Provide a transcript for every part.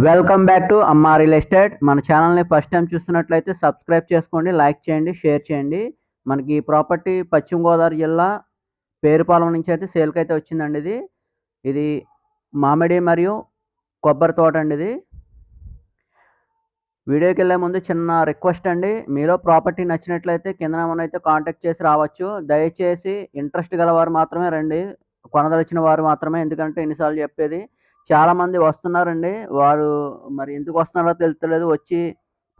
Welcome back to Amma real estate. మన ఛానల్ని first time చూస్తున్నట్లయితే సబ్స్క్రైబ్ చేసుకోండి లైక్ చేయండి షేర్ చేయండి. మనకి ఈ ప్రాపర్టీ పశ్చిమ గోదావరి జిల్లా పేరుపాలెం నుంచి అయితే సేల్కి అయితే వచ్చిందండి ఇది. ఇది మామిడి మరియు కొబ్బరి తోట అండి ఇది. వీడియోకి వెళ్ళే ముందు చిన్న రిక్వెస్ట్ అండి. మీలో ప్రాపర్టీ నచ్చినట్లయితే కింద మనం అయితే కాంటాక్ట్ చేసి రావచ్చు. దయచేసి ఇంట్రెస్ట్ గలవారు మాత్రమే రండి. కొనదలిచిన వారు మాత్రమే ఎందుకంటే ఎన్నిసార్లు చెప్పేది చాలా మంది వస్తున్నారండి. వారు మరి ఎందుకు వస్తున్నారో తెలుస్తలేదు వచ్చి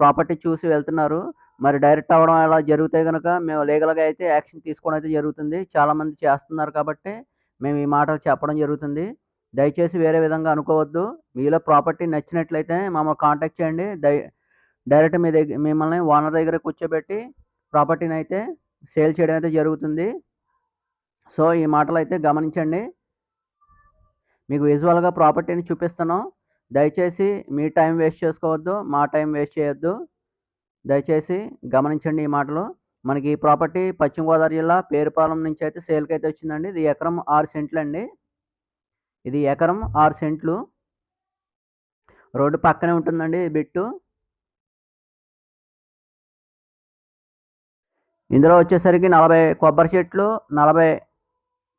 ప్రాపర్టీ చూసి వెళ్తున్నారు. మరి డైరెక్ట్ అవ్వడం అలా జరిగితే కనుక మేము లీగల్గా అయితే యాక్షన్ తీసుకోవడం అయితే జరుగుతుంది. చాలామంది చేస్తున్నారు కాబట్టి మేము ఈ మాటలు చెప్పడం జరుగుతుంది. దయచేసి వేరే విధంగా అనుకోవద్దు. మీలో ప్రాపర్టీ నచ్చినట్లయితే మమ్మల్ని కాంటాక్ట్ చేయండి. దై డైరెక్ట్ మీ దగ్గర మిమ్మల్ని ఓనర్ దగ్గర కూర్చోబెట్టి ప్రాపర్టీని అయితే సేల్ చేయడం అయితే జరుగుతుంది. సో ఈ మాటలు అయితే గమనించండి. మీకు విజువల్గా ప్రాపర్టీని చూపిస్తాను దయచేసి మీ టైం వేస్ట్ చేసుకోవద్దు మా టైం వేస్ట్ చేయొద్దు. దయచేసి గమనించండి ఈ మాటలు. మనకి ఈ ప్రాపర్టీ పశ్చిమ గోదావరి జిల్లా పేరుపాలెం నుంచి అయితే సేల్కి అయితే వచ్చిందండి. ఇది ఎకరం ఆరు సెంట్లు అండి. ఇది ఎకరం ఆరు సెంట్లు. రోడ్డు పక్కనే ఉంటుందండి బిట్టు. ఇందులో వచ్చేసరికి నలభై కొబ్బరి చెట్లు నలభై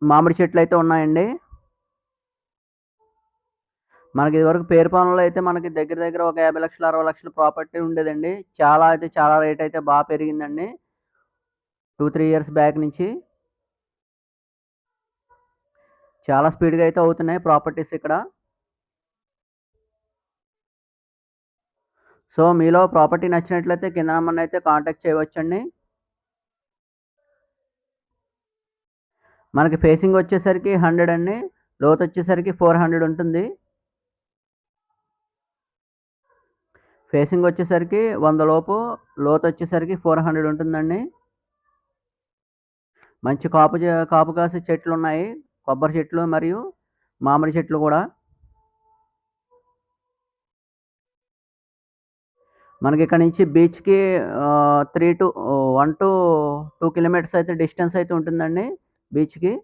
మామిడి చెట్లు అయితే ఉన్నాయండి. మనకి ఇదివరకు పేరుపాలెంలో అయితే మనకి దగ్గర దగ్గర ఒక యాభై లక్షల అరవై లక్షల ప్రాపర్టీ ఉండేదండి. చాలా అయితే చాలా రేట్ అయితే బాగా పెరిగిందండి. టూ త్రీ ఇయర్స్ బ్యాక్ నుంచి. చాలా స్పీడ్గా అయితే అవుతున్నాయి ప్రాపర్టీస్ ఇక్కడ. సో మీలో ప్రాపర్టీ నచ్చినట్లయితే కింద నెంబర్ని అయితే కాంటాక్ట్ చేయవచ్చండి. మనకి ఫేసింగ్ వచ్చేసరికి హండ్రెడ్ అండి. లోత్ వచ్చేసరికి ఫోర్ హండ్రెడ్ ఉంటుంది. ఫేసింగ్ వచ్చేసరికి వంద లోపు లోతు వచ్చేసరికి ఫోర్ హండ్రెడ్ ఉంటుందండి. మంచి కాపు చే- కాపు కాసే చెట్లు ఉన్నాయి. కొబ్బరి చెట్లు మరియు మామిడి చెట్లు కూడా. మనకి ఇక్కడ నుంచి బీచ్కి three to one to two kilometres అయితే డిస్టెన్స్ అయితే ఉంటుందండి బీచ్కి.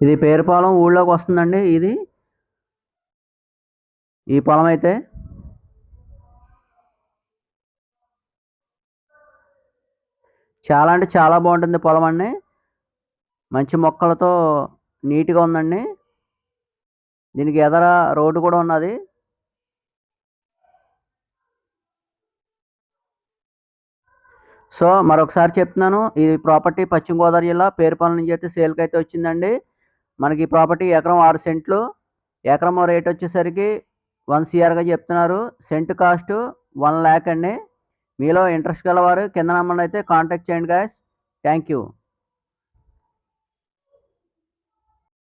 ఇది పేరుపాలెం ఊళ్ళోకి వస్తుందండి ఇది. ఈ పొలం అయితే చాలా అంటే చాలా బాగుంటుంది పొలం అండి. మంచి మొక్కలతో నీట్గా ఉందండి. దీనికి ఎదర రోడ్డు కూడా ఉన్నది. సో మరొకసారి చెప్తున్నాను ఈ ప్రాపర్టీ పశ్చిమ గోదావరి జిల్లా పేరుపాలెం నుంచి అయితే సేల్కి అయితే వచ్చిందండి. మనకి ప్రాపర్టీ ఎకరం ఆరు సెంట్లు ఎకరం రేట్ వచ్చేసరికి వన్ సిఆర్గా చెప్తున్నారు. సెంట్ కాస్ట్ వన్ ల్యాక్ అండి. మీలో ఇంట్రెస్ట్ గలవారు కింద నెంబర్ అయితే కాంటాక్ట్ చేయండి గాయస్ థ్యాంక్ యూ